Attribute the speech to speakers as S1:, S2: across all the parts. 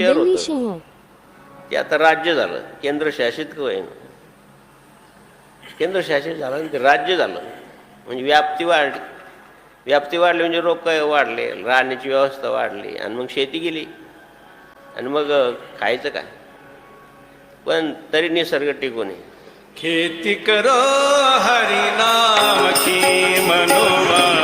S1: शहर होतं. ते आता राज्य झालं. केंद्रशासित होईन केंद्रशासित झालं आणि ते राज्य झालं. म्हणजे व्याप्ती वाढली. व्याप्ती वाढली म्हणजे रोग वाढले राहण्याची व्यवस्था वाढली आणि मग शेती गेली. आणि मग खायचं काय? पण तरी निसर्ग टिकून आहे.
S2: खेती करो हरि नाम की मनोवा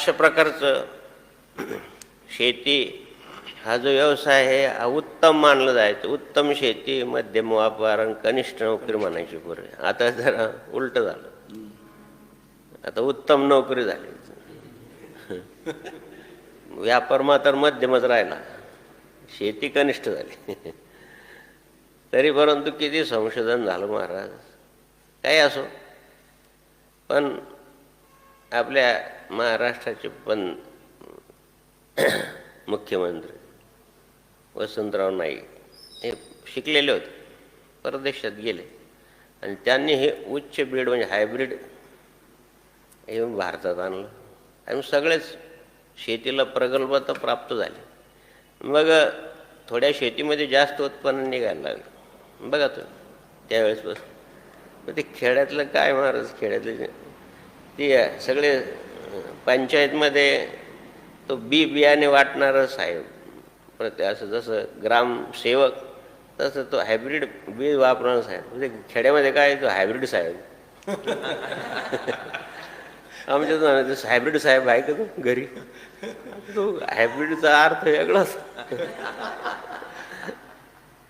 S1: अशा प्रकारचं शेती हा जो व्यवसाय आहे हा उत्तम मानलं जायचं. उत्तम शेती मध्यम व्यापार आणि कनिष्ठ नोकरी म्हणायची पुरे. आता जरा उलट झालं. आता उत्तम नोकरी झाली. व्यापार मात्र मध्यमच राहिला. शेती कनिष्ठ झाली. तरी परंतु किती संशोधन झालं महाराज? काही असो. पण आपल्या महाराष्ट्राचे पण मुख्यमंत्री वसंतराव नाईक हे शिकलेले होते परदेशात गेले. आणि त्यांनी हे उच्च ब्रीड म्हणजे हायब्रीड हे भारतात आणलं. आणि सगळेच शेतीला प्रगल्भता प्राप्त झाली. मग थोड्या शेतीमध्ये जास्त उत्पन्न निघायला लागलं. बघा तुम्ही त्यावेळेसपासून मग ते खेड्यातलं काय महाराज खेड्यातले ते सगळे पंचायतमध्ये तो बी बियाणे वाटणारं साहेब. प्रत्येक असं जसं ग्रामसेवक तसं तो हायब्रिड बी वापरणारा साहेब. म्हणजे खेड्यामध्ये काय तो हायब्रिड साहेब. आमच्या हायब्रिड साहेब आहे का तो घरी? तो हायब्रिडचा अर्थ वेगळाच.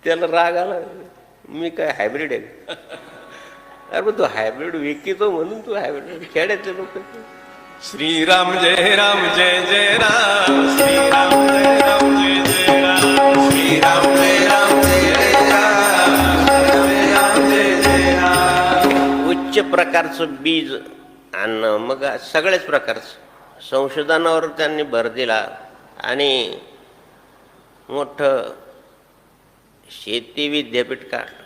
S1: त्याला राग आला. मी काय हायब्रिड आहे अरे पण तो हायब्रिड विकितो म्हणून तू हायब्रिड खेड्यातले लोक
S2: श्रीराम जय राम जय जय राम. श्रीराम जय राम जय जय राम. श्रीराम जय राम जय जय राम. जय राम जय जय राम.
S1: उच्च प्रकारचं बीज आणणं मग सगळ्याच प्रकारचं. संशोधनावर त्यांनी भर दिला आणि मोठं शेती विद्यापीठ काढलं.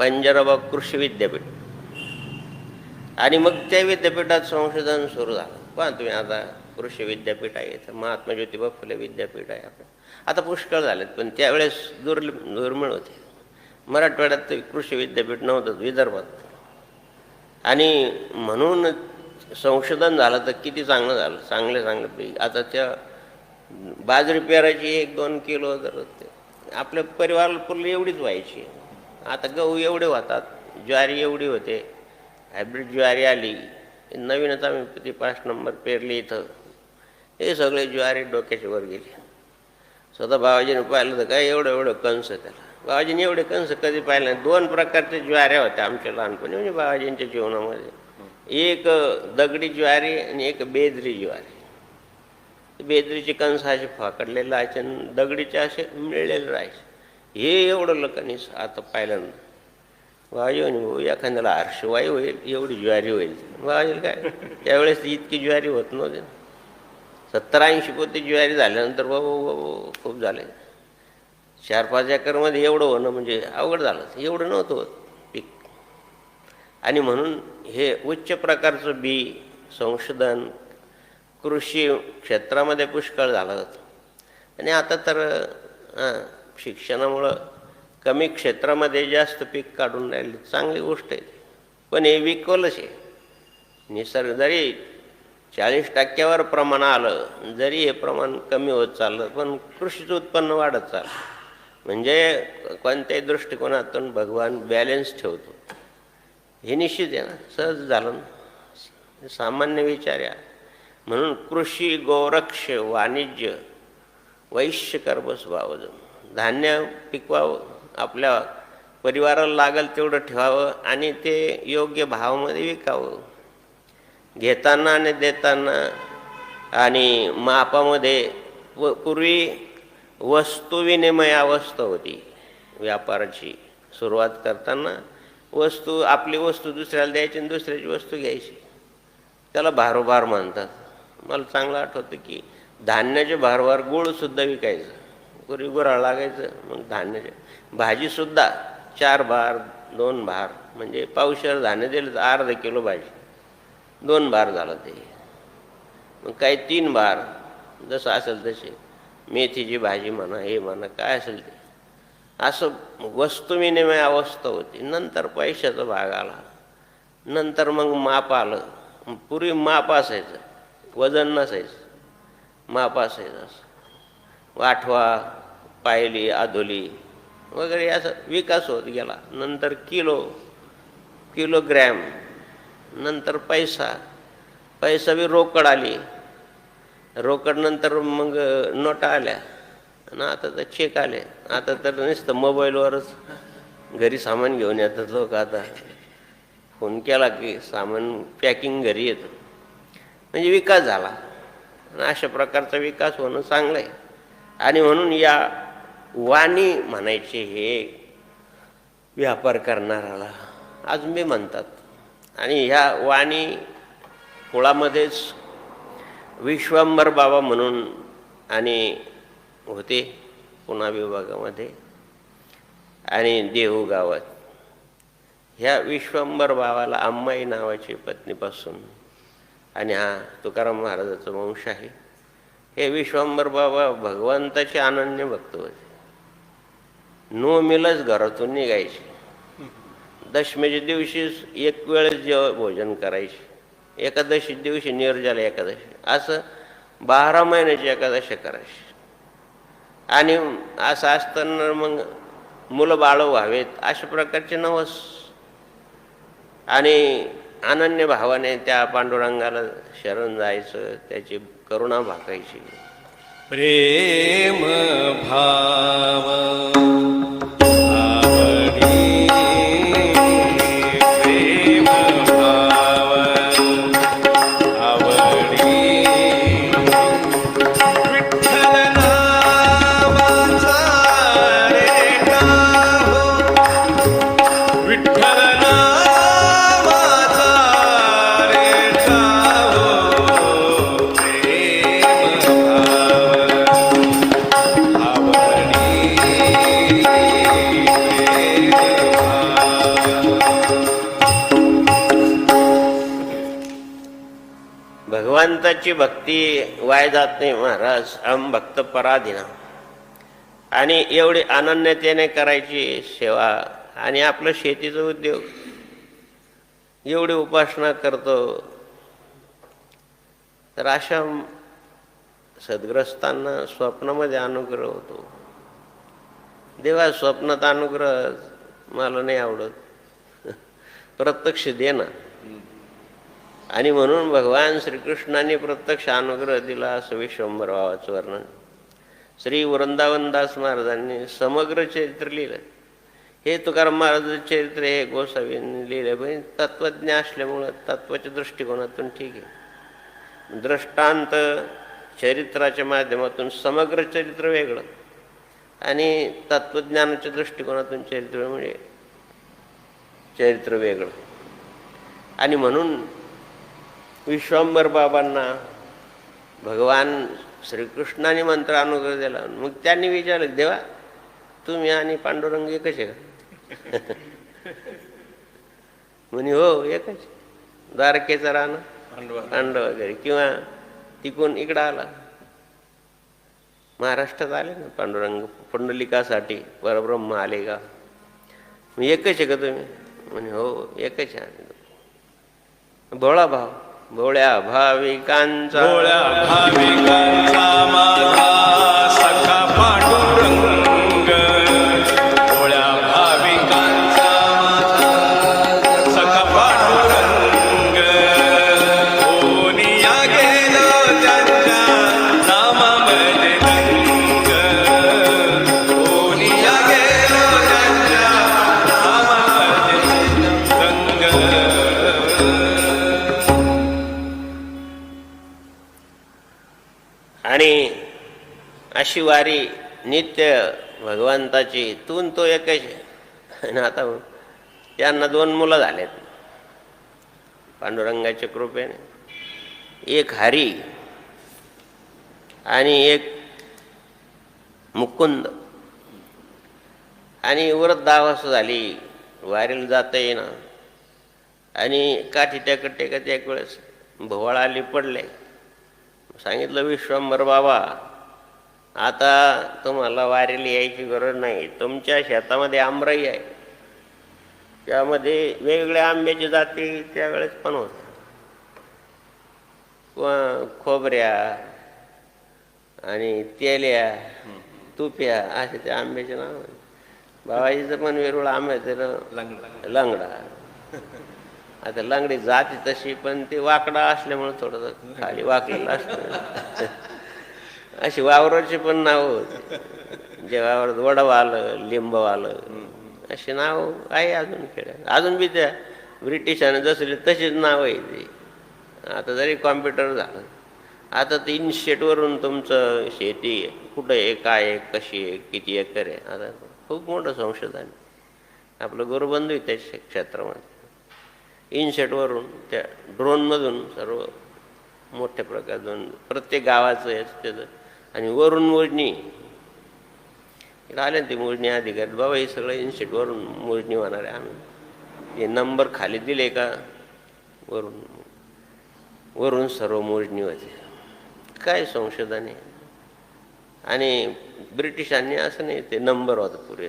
S1: पंजाराबाग कृषी विद्यापीठ. आणि मग त्या विद्यापीठात संशोधन सुरू झालं. पहा तुम्ही आता कृषी विद्यापीठ आहे इथं महात्मा ज्योतिबा फुले विद्यापीठ आहे आपण आता पुष्कळ झालेत पण त्यावेळेस दुर्ल दुर्मिळ होते. मराठवाड्यात ते कृषी विद्यापीठ नव्हतं विदर्भात. आणि म्हणून संशोधन झालं तर किती चांगलं झालं चांगलं चांगलं पीक आता त्या बाजरी पेरायची एक दोन किलो जर ते आपल्या परिवाराला पुरलं एवढीच व्हायची. आता गहू एवढे होतात ज्वारी एवढी होते. हायब्रिड ज्वारी आली नवीनच आम्ही ती पाच नंबर पेरली इथं. हे सगळे ज्वारी डोक्याच्या वर गेले. स्वतः बाबाजीने पाहिलं तर काय एवढं एवढं कंस त्याला. बाबाजीने एवढे कंस कधी पाहिले नाही. दोन प्रकारच्या ज्वाऱ्या होत्या आमच्या लहानपणी म्हणजे बाबाजींच्या जीवनामध्ये. एक दगडी ज्वारी आणि एक बेदरी ज्वारी. बेदरीचे कंस असे फाकडलेले राहायचे आणि दगडीचे असे मिळलेले राहायचे. हे एवढं लोकांनी आता पाहिलं वायू भाऊ एखाद्याला हर्षवायू होईल एवढी ज्वारी होईल. वाजेल काय? त्यावेळेस इतकी ज्वारी होत नव्हती. सत्तर ऐंशी पोते ज्वारी झाल्यानंतर बाबा बाबा खूप झाले. चार पाच एकरमध्ये एवढं होणं म्हणजे अवघड झालं. एवढं नव्हतं होत पीक. आणि म्हणून हे उच्च प्रकारचं बी संशोधन कृषी क्षेत्रामध्ये पुष्कळ झालं होतं. आणि आता तर हां शिक्षणामुळं कमी क्षेत्रामध्ये जास्त पीक काढून राहिले. चांगली गोष्ट आहे पण हे विकवलंच आहे. निसर्ग जरी चाळीस टक्क्यावर प्रमाण आलं जरी हे प्रमाण कमी होत चाललं पण कृषीचं उत्पन्न वाढत चाललं. म्हणजे कोणत्याही दृष्टिकोनातून भगवान बॅलेन्स ठेवतो. हे निश्चित आहे ना? सहज झालं ना? सामान्य विचार या. म्हणून कृषी गोरक्ष वाणिज्य वैश्य कर्बस व्हावं धान्य पिकवावं आपल्या परिवाराला लागल तेवढं ठेवावं आणि ते योग्य भावामध्ये विकावं. घेताना आणि देताना आणि मापामध्ये व पूर्वी वस्तू विनिमय अवस्था होती. व्यापाराची सुरुवात करताना वस्तू आपली वस्तू दुसऱ्याला द्यायची आणि दुसऱ्याची वस्तू घ्यायची. त्याला भारोभार म्हणतात. मला चांगलं आठवतं की धान्याचे भारभार गुळसुद्धा विकायचं. पूर्वी गुराळ लागायचं मग धान्य भाजीसुद्धा चार भार दोन भार म्हणजे पावशेर धान्य दिलं तर अर्धा किलो भाजी. दोन भार झालं ते. मग काही तीन भार जसं असेल तसे. मेथीची भाजी म्हणा हे म्हणा काय असेल ते. असं वस्तू विनिमय अवस्था होती. नंतर पैशाचा भाग आला. नंतर मग माप आलं. पूर्वी माप असायचं. वजन नसायचं. माप असायचं असं. वाठवा पायली आधोली वगैरे असं विकास होत गेला. नंतर किलो किलोग्रॅम नंतर पैसा पैसा बी रोकड आली. रोकड नंतर मग नोटा आल्या. आणि आता तर चेक आले. आता तर नुसतं मोबाईलवरच घरी सामान घेऊन येतात लोक आता. फोन केला की सामान पॅकिंग घरी येतं. म्हणजे विकास झाला. आणि अशा प्रकारचा विकास होणं चांगलं आहे आणि म्हणून या वाणी म्हणायचे हे व्यापार करणाऱ्याला मी म्हणतात. आणि ह्या वाणी कुळामध्येच विश्वंबर बाबा म्हणून आणि होते पुणा विभागामध्ये. आणि देहू गावात. ह्या विश्वंबर बाबाला अम्माई नावाची पत्नीपासून आणि हा तुकाराम महाराजाचा वंश आहे. हे विश्वंबर बाबा भगवंताचे अनन्य भक्त होते. नो मिलच घरातून निघायची. दशमीच्या दिवशी एक वेळेस जेव भोजन करायचे. एकादशी दिवशी निर्जला एकादशी. असं बारा महिन्याची एकादशी करायची. आणि असं असताना मग मुलं बाळ व्हावेत अशा प्रकारचे नवस. आणि अनन्य भावाने त्या पांडुरंगाला शरण जायचं त्याची करुणा भाकायची
S2: प्रेम भाव.
S1: भगवंताची भक्ती वाय जात नाही महाराज. अम भक्त पराधीना. आणि एवढी अनन्यतेने करायची सेवा आणि आपलं शेतीचा उद्योग. एवढी उपासना करतो. तर अशा सद्ग्रस्तांना स्वप्नामध्ये अनुग्रह होतो. देवा स्वप्नात अनुग्रह मला नाही आवडत. प्रत्यक्ष देणं. आणि म्हणून भगवान श्रीकृष्णाने प्रत्यक्ष अनुग्रह दिला असं विश्वंभर भावाचं वर्णन. श्री वृंदावनदास महाराजांनी समग्र चरित्र लिहिलं. हे तुकाराम महाराजांचं चरित्र हे गोसावींनी लिहिलं पण तत्वज्ञ असल्यामुळं तत्वाच्या दृष्टिकोनातून ठीक आहे. दृष्टांत चरित्राच्या माध्यमातून समग्र चरित्र वेगळं. आणि तत्वज्ञानाच्या दृष्टिकोनातून चरित्र म्हणजे चरित्र वेगळं. आणि म्हणून विश्वंभर बाबांना भगवान श्रीकृष्णाने मंत्र अनुग्रह दिला. मग त्यांनी विचारलं देवा तुम्ही आणि पांडुरंग एकच आहे का? म्हणे हो एकच द्वारकेचं राहणं पांडव. वगैरे. किंवा तिकून इकडं आला. महाराष्ट्रात आले ना पांडुरंग पुंडलिकासाठी परब्रह्म आले का? मग एकच आहे का तुम्ही? म्हणे हो एकच आहे. भोळा भाव भोळ्या भाविकांचा
S2: भोळ्या भाविकांचा माझा
S1: अशी वारी नित्य भगवंताची. तून तो एकच आणि आता त्यांना दोन मुलं झालेत. पांडुरंगाच्या कृपेने. एक हरी आणि एक मुकुंद. आणि उरत दहा वाजता झाली. वारीला जाता येईना. आणि काठी टेकत टेकत एक वेळेस भोवाळ आली पडले. सांगितलं विश्वंभर बाबा आता तुम्हाला वारीला यायची गरज नाही. तुमच्या शेतामध्ये आमराई आहे. त्यामध्ये वेगवेगळ्या आंब्याची जाती त्यावेळेस पण होत्या व- खोबऱ्या आणि तेल्या तुप्या असे त्या आंब्याचे नाव आहे. बाबाजीचं पण वेरूळ आंबा त्याला लंगडा. आता लंगडी जाती तशी पण ते वाकडा असल्यामुळे थोडंसं खाली वाकलेलं असतं. अशी वावराची पण नाव होती. जे वावरात वडव आलं लिंब आलं अशी नाव आहे अजून खेड्यात. अजून बी त्या ब्रिटिशाने जसले तशीच नाव आहे ती आता जरी कॉम्प्युटर झालं आता ते इन्स्टेटवरून तुमचं शेती कुठं आहे काय आहे कशी आहे किती एकर आहे आता खूप मोठं संशोधन आपलं गुरुबंधू आहे त्या क्षेत्रामध्ये. इनसेटवरून त्या ड्रोनमधून सर्व मोठ्या प्रकारचं प्रत्येक गावाचं आहे त्याचं आणि वरून मोजणी. इकडं आले ना ते मोजणी अधिकारी बाबा हे सगळं इन्स्टिट्यूटवरून मोजणी होणार आहे आम्ही. ते नंबर खाली दिले का? वरून. वरून सर्व मोजणी होते. काय संशोधन आहे? आणि ब्रिटिशांनी असं नाही ते नंबर होता पुरे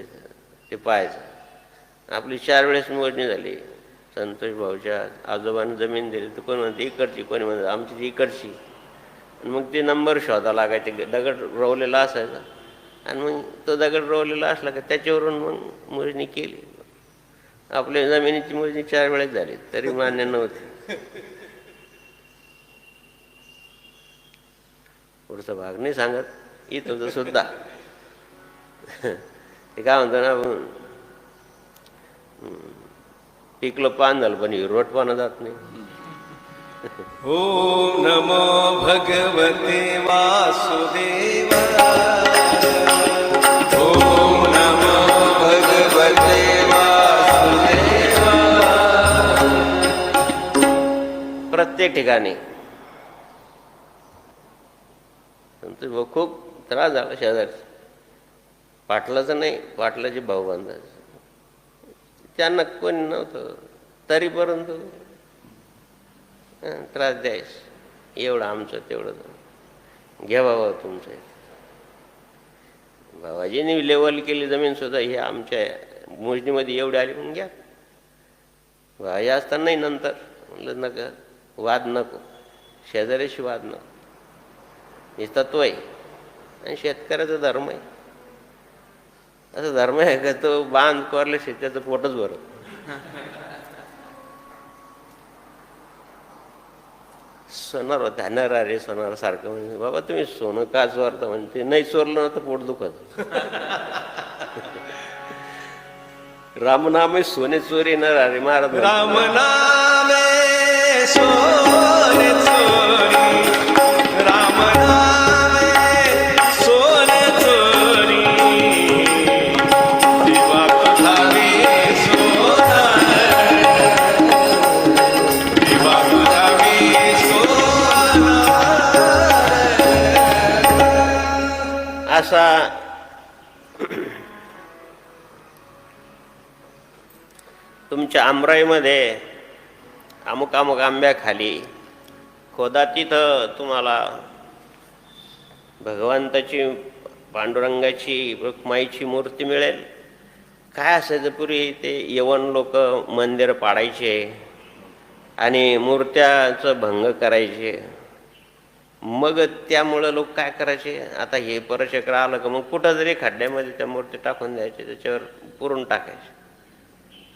S1: ते पाहायचं. आपली चार वेळेस मोजणी झाली. संतोष भाऊच्या आजोबांनी जमीन दिली तर कोणी म्हणते इकडची. कोणी म्हणते आमची ती इकडची. मग ते नंबर शोधा लागायचे दगड रोवलेला असायचा. आणि मग तो दगड रोवलेला असला का त्याच्यावरून मग मोजणी केली. आपल्या जमिनीची मोजणी चार वेळेस झाली तरी मान्य नव्हती. पुढचा भाग नाही सांगत इथं सुद्धा. ते काय म्हणतो ना पिकलं पान झालं पण हिरवटपणा जात नाही.
S2: ॐ नमो भगवते वासुदेवाय ॐ नमो भगवते वासुदेवाय
S1: प्रत्येक ठिकाणी संतोष भाऊ खूप त्रास झाला शेजारचा पाटलाचं नाही पाटलाचे भाऊ बांधायचं त्यांना कोणी नव्हतं तरी परंतु त्रास द्यायस एवढं आमचं तेवढं घ्या बाबा तुमचं. बाबाजीने लेवल केली जमीन सुद्धा हे आमच्या मोजणीमध्ये एवढी आली म्हणून घ्या. बाबाजी असताना नाही नंतर म्हणलं नका वाद नको. शेजाऱ्याशी वाद नको. हे तत्व आहे. आणि शेतकऱ्याचा धर्म आहे. असं धर्म आहे का तो बांध कोरले शेत्याचं पोटच भरत सोनार ध्यानार अरे सोनार सारखं म्हणजे बाबा तुम्ही सोनं का चोरता म्हणते? नाही चोरलं ना तर पोट दुखत. रामनामे सोने चोरी न अरे महाराज. रामनामे
S2: राम सोने चोरी.
S1: असा तुमच्या आमराईमध्ये अमुक अमुक आंब्याखाली खोदा तिथं तुम्हाला भगवंताची पांडुरंगाची रुक्माईची मूर्ती मिळेल. काय असायचं पूर्वी ते यवन लोक मंदिर पाडायचे आणि मूर्त्याचं भंग करायचे? मग त्यामुळं लोक काय करायचे? आता हे परचक्र आलं का मग कुठं जरी खड्ड्यामध्ये त्या मूर्ती टाकून द्यायचे त्याच्यावर पुरून टाकायचे.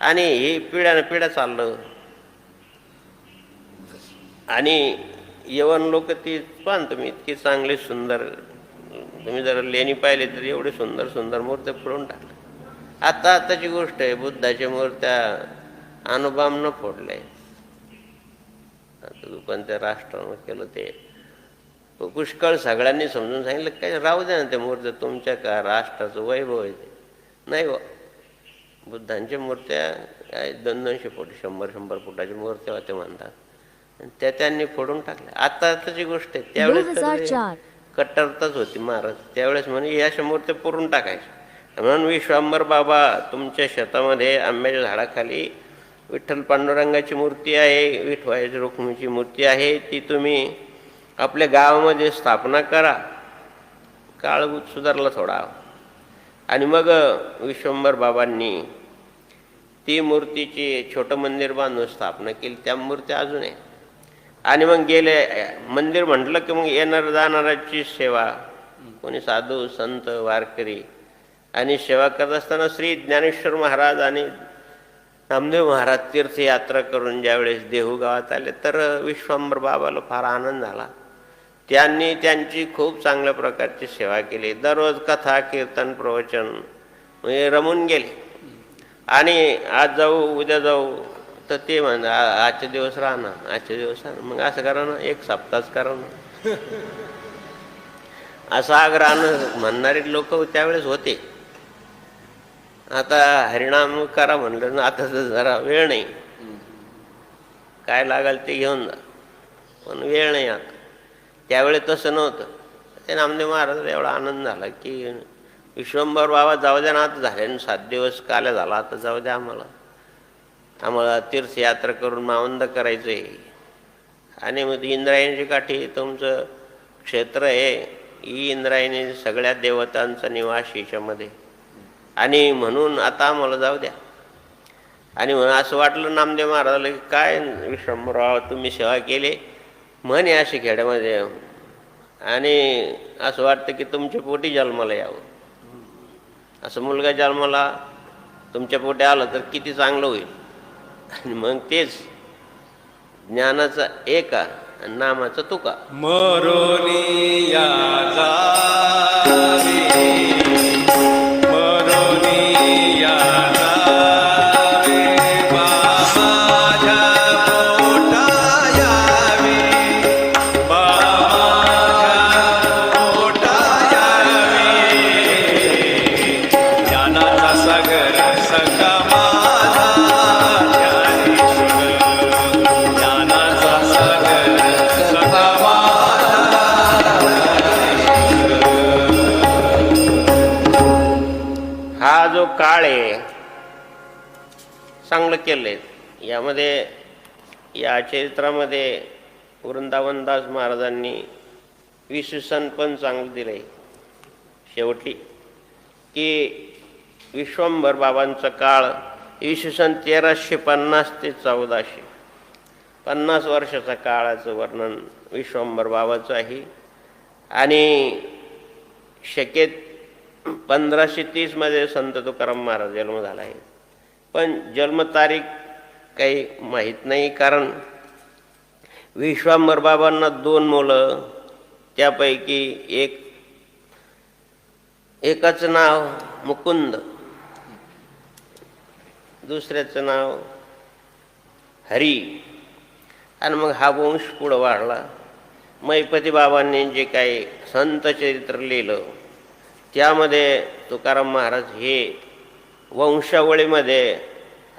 S1: आणि हे पिढ्यानं पिढ्या चाललं. आणि यवन लोक ती पान तुम्ही इतकी चांगली सुंदर तुम्ही जर लेणी पाहिले तर एवढी सुंदर सुंदर मूर्त्या फोडून टाकल्या आता आताची गोष्ट आहे बुद्धाच्या मूर्त्या अनुबामनं फोडल्या आता दुकान त्या राष्ट्रानं केलं ते. पुष्कळ सगळ्यांनी समजून सांगितलं काय राहू द्या ना ते मूर्ती तुमच्या का राष्ट्राचं वैभव आहे ते? नाही बा बुद्धांच्या मूर्त्या काय दोन दोनशे फूट शंभर शंभर फुटाच्या मूर्त्या होत्या म्हणतात. आणि त्या त्यांनी फोडून टाकल्या. आता आताची गोष्ट आहे त्यावेळेस तर ते
S3: 2004.
S1: कट्टरताच होती महाराज. त्यावेळेस म्हणे या अशा मूर्त्या पुरून टाकायच्या. म्हणून विश्वांबर बाबा तुमच्या शेतामध्ये आंब्याच्या झाडाखाली विठ्ठल पांडुरंगाची मूर्ती आहे विठवायची रुक्मिणीची मूर्ती आहे ती तुम्ही आपल्या गावामध्ये स्थापना करा. काळभूत सुधारला थोडा. आणि मग विश्वंभर बाबांनी ती मूर्तीची छोटं मंदिर बांधून स्थापना केली. त्या मूर्त्या अजून आहे. आणि मग गेले मंदिर म्हटलं की मग येणार जाणाऱ्याची सेवा. कोणी साधू संत वारकरी. आणि सेवा करत असताना श्री ज्ञानेश्वर महाराज आणि नामदेव महाराज तीर्थयात्रा करून ज्यावेळेस देहू गावात आले तर विश्वांबर बाबाला फार आनंद झाला. त्यांनी त्यांची खूप चांगल्या प्रकारची सेवा केली. दररोज कथा कीर्तन प्रवचन म्हणजे रमून गेले. आणि आज जाऊ उद्या जाऊ तर ते म्हण "आ- आजचे दिवस राहणार आजचे दिवस राहणार मग असं करा ना एक सप्ताहच करा ना. असं आग्रहानं म्हणणारे लोक त्यावेळेस होते. आता हरिणाम करा म्हणलं ना आता तर जरा वेळ नाही. काय लागेल ते घेऊन जा. पण वेळ नाही आता. त्यावेळेस तसं नव्हतं. ते नामदेव महाराजाला एवढा आनंद झाला की विश्वंभर बाबा जाऊ द्या ना आता झाले ना सात दिवस काल्या झाला आता जाऊ द्या आम्हाला. आम्हाला तीर्थयात्रा करून मावंद करायचं आहे आणि मग इंद्रायणीची काठी तुमचं क्षेत्र आहे ही इंद्रायणी सगळ्या देवतांचा निवास हिच्यामध्ये आणि म्हणून आता आम्हाला जाऊ द्या. आणि म्हणून असं वाटलं नामदेव महाराजाला की काय विश्वंभरराव तुम्ही सेवा केली. म्हणे अशी खेड्यामध्ये आणि असं वाटतं की तुमच्या पोटी जन्माला यावं. असं मुलगा जन्माला तुमच्या पोटी आलं तर किती चांगलं होईल. आणि मग तेच ज्ञानाचा एका आणि नामाचा तुका.
S2: मरोनिया
S1: हा जो काळ आहे चांगलं केलंय. यामध्ये या चरित्रामध्ये वृंदावनदास महाराजांनी विश्वसन पण चांगलं दिलंय. शेवटी की विश्वंभर बाबांचा काळ इसवी सन तेराशे पन्नास ते चौदाशे. पन्नास वर्षाचा काळाचं वर्णन विश्वंभर बाबाचं आहे. आणि शकेत पंधराशे तीसमध्ये संत तुकाराम महाराज जन्म झाला आहे. पण जन्मतारीख काही माहीत नाही कारण विश्वांबर बाबांना दोन मुलं त्यापैकी एक एकाचं नाव मुकुंद दुसऱ्याचं नाव हरी. आणि मग हा वंश पुढं वाढला. मैपती बाबांनी जे काही संत चरित्र लिहिलं त्यामध्ये तुकाराम महाराज हे वंशावळीमध्ये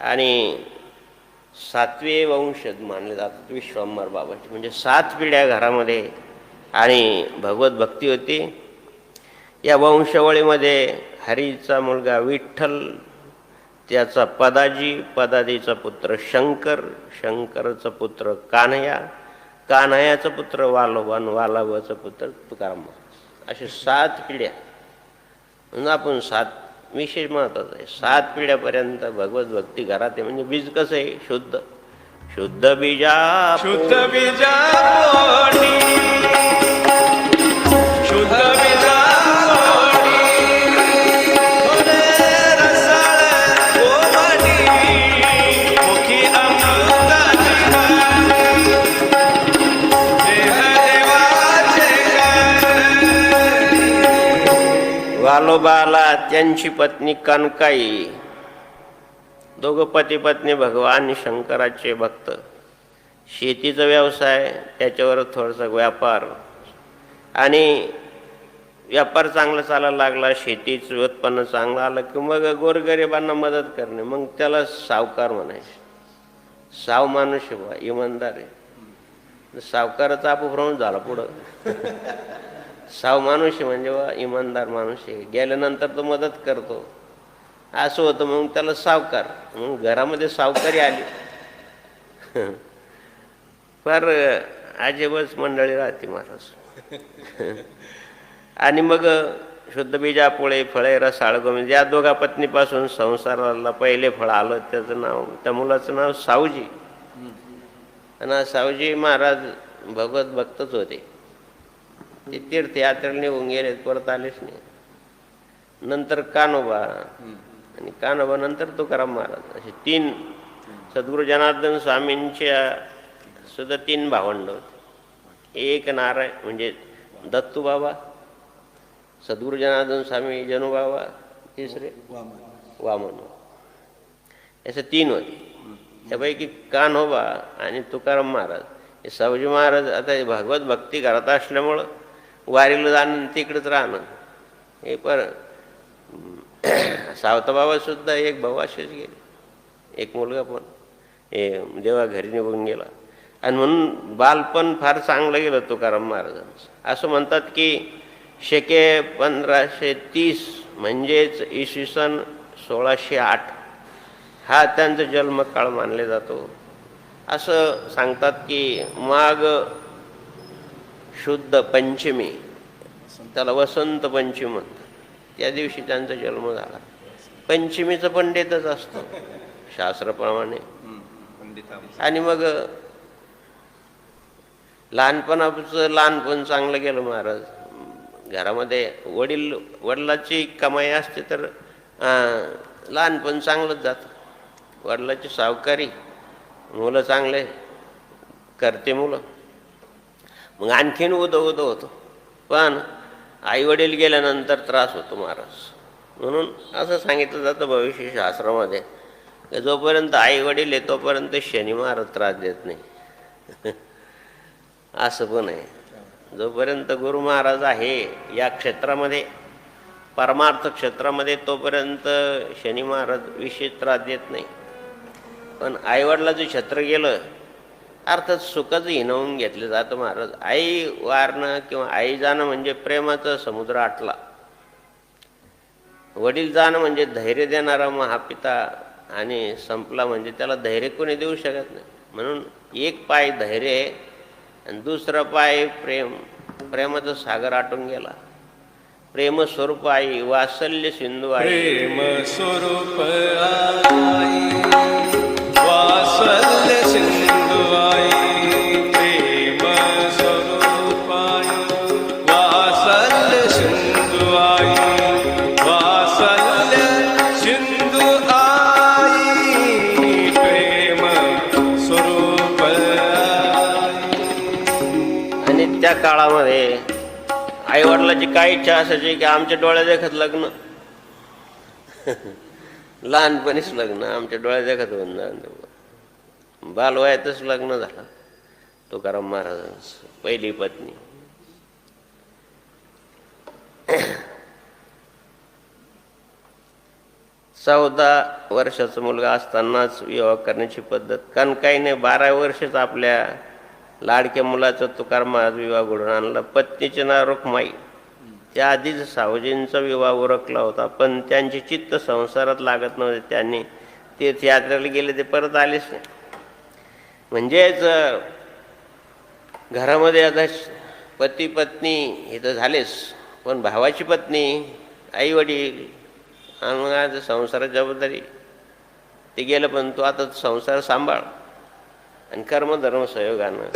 S1: आणि सातवे वंशज मानले जातात विश्वांबर बाबाचे म्हणजे सात पिढ्या घरामध्ये आणि भगवत भक्ती होती. या वंशावळीमध्ये हरीचा मुलगा विठ्ठल त्याचा पदाजी पदाजीचा पुत्र शंकर शंकरचा पुत्र कान्हया कान्हयाचा पुत्र वालोबा आणि पुत्र तुकाराम महाराज. असे सात पिढ्या. म्हणून आपण सात विशेष महत्वाचं आहे. सात पिढ्यापर्यंत भगवत भक्ती घरात आहे म्हणजे बीज कसं आहे? शुद्ध. शुद्ध बीजा
S2: शुद्ध बीजा काय
S1: त्यांची पत्नी कनकाई. दोघं पती पत्नी भगवान शंकराचे भक्त. शेतीचा व्यवसाय त्याच्यावर थोडासा व्यापार. आणि व्यापार चांगला चालायला लागला शेतीचं उत्पन्न चांगलं आलं की मग गोरगरिबांना मदत करणे. मग त्याला सावकार म्हणायचे. साव माणूस बा इमानदार आहे. सावकाराचा अपभ्रमण झाला पुढं. साव माणूस आहे म्हणजे बा इमानदार माणूस आहे. गेल्यानंतर तो मदत करतो. असं होतं मग त्याला सावकार. मग घरामध्ये सावकारी आली. फार अजिबच मंडळी राहते महाराज. आणि मग शुद्ध बीजा पोळे फळे रसाळ गोविंद या दोघा पत्नीपासून संसाराला पहिले फळ आलं त्याचं नाव त्या मुलाचं नाव सावजी. आणि सावजी महाराज भगवत भक्तच होते. ते तीर्थयात्रेला निघून गेले परत आलेच नाही. नंतर कानोबा आणि कानोबा नंतर तुकाराम महाराज. असे तीन सद्गुरू जनार्दन स्वामींच्या सुद्धा तीन भावंड होते. एक नारायण म्हणजे दत्तू बाबा सद्गुरू जनार्दन स्वामी जनुबाबा तिसरे वामन. असे तीन होते. त्यापैकी कान्होबा आणि तुकाराम महाराज. हे सावजी महाराज आता भगवत भक्ती करत असल्यामुळं वारीला जाणं तिकडंच राहणं. हे पर सावताबाबासुद्धा एक भाऊ असेच गेले. एक मुलगा पण. हे देवा घरी निघून गेला. आणि म्हणून बालपण फार चांगलं गेलं तुकाराम महाराजांचं. असं म्हणतात की शेके पंधराशे तीस म्हणजेच इसवी सन सोळाशे आठ हा त्यांचा जन्मकाळ मानले जातो. असं सांगतात की माग शुद्ध पंचमी. त्याला वसंत पंचमी म्हणतात. त्या दिवशी त्यांचा जन्म झाला. पंचमीचं पंडितच असतो. शास्त्राप्रमाणे. आणि मग लहानपणाचं लहानपण चांगलं गेलं महाराज. घरामध्ये वडील वडिलाची कमाई असते तर लहानपण चांगलंच जातं. वडिलाची सावकारी मुलं चांगले करते मुलं. मग आणखीन उदं उदं होतं. पण आईवडील गेल्यानंतर त्रास होतो महाराज. म्हणून असं सांगितलं जातं भविष्यशास्त्रामध्ये की जोपर्यंत आईवडील आहे तोपर्यंत शनी महाराज त्रास देत नाही. असं पण आहे. जोपर्यंत गुरु महाराज आहे या क्षेत्रामध्ये परमार्थ क्षेत्रामध्ये तोपर्यंत शनी महाराज विशेष त्रास देत नाही. पण आईवडिलाचं क्षेत्र गेलं अर्थात सुखच हिनवून घेतलं जातं महाराज. आई वारणं किंवा आई जाणं म्हणजे प्रेमाचा समुद्र आटला. वडील जाणं म्हणजे धैर्य देणारा महापिता आणि संपला म्हणजे त्याला धैर्य कोणी देऊ शकत नाही. म्हणून एक पाय धैर्य आहे आणि दुसरा पाय प्रेम. प्रेमाचा सागर आटून गेला. प्रेम स्वरूप आई वासल्य सिंधू आई.
S2: प्रेम स्वरूप आई
S1: वासल्य काळामध्ये आईवडिलाची काय इच्छा असायची की आमच्या डोळ्या देखत लग्न? लहानपणीच लग्न आमच्या डोळ्या देखत होऊन बालवयातच लग्न झालं. तुकाराम महाराजांच पहिली पत्नी. चौदा वर्षाचा मुलगा असतानाच विवाह करण्याची पद्धत. कारण काही नाही बारा वर्षच आपल्या लाडक्या मुलाचा तुकार महाराज विवाह घडून आणला. पत्नीचे नाव रुक्माई. त्या आधीच सावजींचा विवाह उरकला होता पण त्यांचे चित्त संसारात लागत नव्हते. त्यांनी तीर्थयात्रेला गेले ते परत आलेच नाही. म्हणजेच घरामध्ये आता पती पत्नी हे तर झालेच पण भावाची पत्नी आई वडील आणि मग आज जबाबदारी. ते गेलं पण तू आता संसार सांभाळ. आणि कर्मधर्म सहयोगानं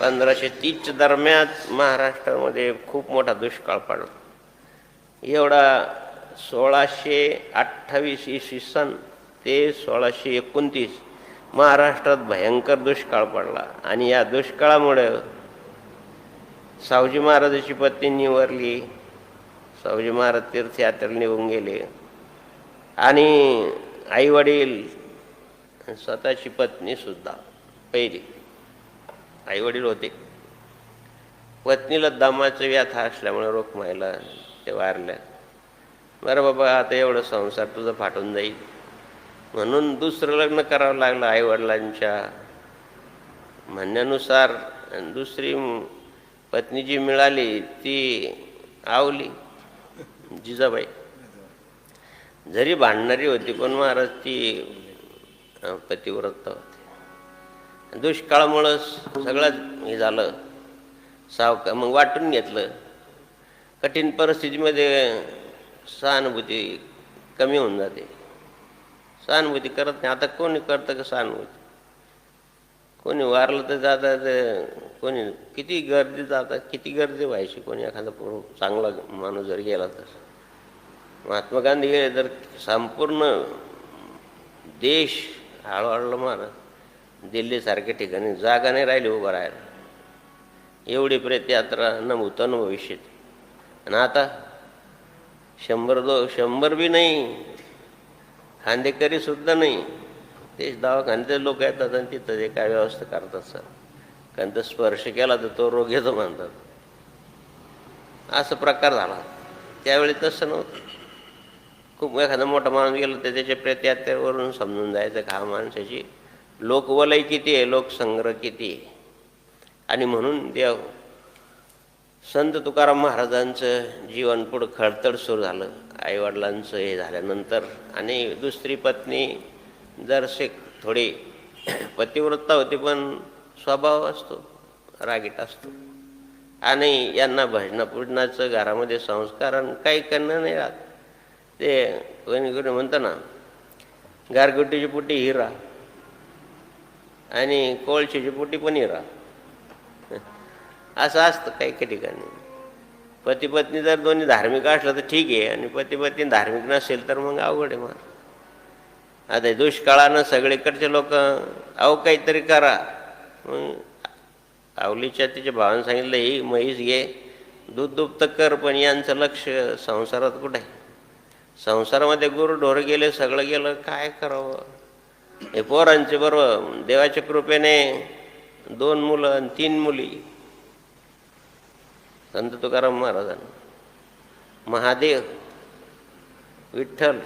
S1: पंधराशे तीसच्या दरम्यान महाराष्ट्रामध्ये खूप मोठा दुष्काळ पडला. एवढा सोळाशे अठ्ठावीस इसवी सन ते सोळाशे एकोणतीस महाराष्ट्रात भयंकर दुष्काळ पडला. आणि या दुष्काळामुळे सावजी महाराजाची पत्नी निवरली सावजी महाराज तीर्थयात्रेला निघून गेले. आणि आईवडील स्वतःची पत्नी सुद्धा पहिली. आईवडील होते. पत्नीला दमाचं व्याथा असल्यामुळे रोखमायला ते वारल्या. बरं बाबा आता एवढं संसार तुझं फाटून जाईल. म्हणून दुसरं लग्न करावं लागलं आईवडिलांच्या म्हणण्यानुसार. आणि दुसरी पत्नी जी मिळाली ती आवली जिजाबाई. जरी भांडणारी होती पण महाराज ती पतिव्रत. होती दुष्काळामुळं सगळं हे झालं. सावका मग वाटून घेतलं. कठीण परिस्थितीमध्ये सहानुभूती कमी होऊन जाते. सहानुभूती करत नाही. आता कोणी करतं का सहानुभूती? कोणी वारलं तर जातात कोणी किती गर्दी जातात किती गर्दी व्हायची? कोणी एखादा पूर्व चांगला माणूस जर गेला तर. महात्मा गांधी गेले तर संपूर्ण देश हळूहळू मारत. दिल्लीसारख्या ठिकाणी जागा नाही राहिली उभं राहायला. एवढी प्रेतयात्रा न न भविष्यात आणि आता शंभर दो शंभर बी नाही खांदेकरी सुद्धा नाही. तेच दवाखान्याचे लोक येतात आणि तिथं ते काय व्यवस्था करतात सर. कारण तर स्पर्श केला तर तो रोग येतो म्हणतात. असं प्रकार झाला. त्यावेळी तसं नव्हतं. खूप एखादा मोठा माणूस गेला तर त्याच्या प्रत्यात्यावरून समजून जायचं का माणसाची लोकवलय किती आहे लोकसंग्रह किती आहे? आणि म्हणून देव संत तुकाराम महाराजांचं जीवन पुढं खळतड सुरू झालं. आईवडिलांचं हे झाल्यानंतर आणि दुसरी पत्नी जरसे थोडी पतिव्रता होती पण स्वभाव असतो रागीट असतो. आणि यांना भजनापूजनाचं घरामध्ये संस्कार आणि काही करणं नाही राहत. ते कोणी कोणी म्हणतं ना गारगुटीची पुटी हिरा. आणि कोळशीची पोटी पण हिरा असं असतं काही काही ठिकाणी. पती पत्नी जर दोन्ही धार्मिक असलं तर ठीक आहे आणि पती पत्नी धार्मिक नसेल तर मग अवघड आहे मग. आता दुष्काळानं सगळीकडचे लोक अहो काहीतरी करा. मग आवलीच्या तिच्या भावानं सांगितलं ही म्हैस घे दूध दुभतं कर पण यांचं लक्ष संसारात कुठं आहे? संसारामध्ये गुरु ढोर गेले सगळं गेलं काय करावं? हे पोरांचे बरोबर देवाच्या कृपेने दोन मुलं आणि तीन मुली. संत तुकाराम महाराजांना. महादेव विठ्ठल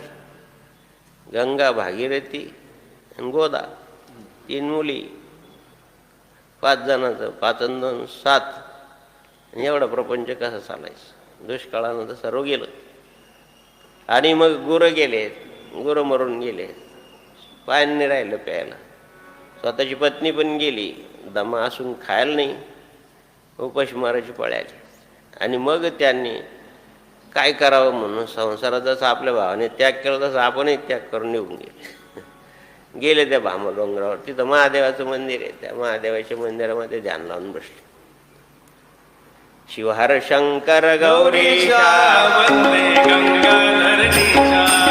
S1: गंगा भागीरथी आणि गोदा. तीन मुली. पाच जणांचं पाच अन् दोन सात. आणि एवढा प्रपंच कसा चालायचं? दुष्काळानं तर सर्व गेलं आणि मग गुरं गेले गुरं मरून गेले पाणी नाही राहिलं प्यायला. स्वतःची पत्नी पण गेली दमा असून खायला नाही. उपाशी मारायची पळायची आणि मग त्यांनी काय करावं म्हणून संसारात जसं आपल्या भावाने त्याग केला तसं आपणही त्याग करून निघून गेले. गेले त्या भामा डोंगरावर. तिथं महादेवाचं मंदिर आहे. त्या महादेवाच्या मंदिरामध्ये ध्यान लावून बसले. शिवहर शंकर
S2: गौरी गंगा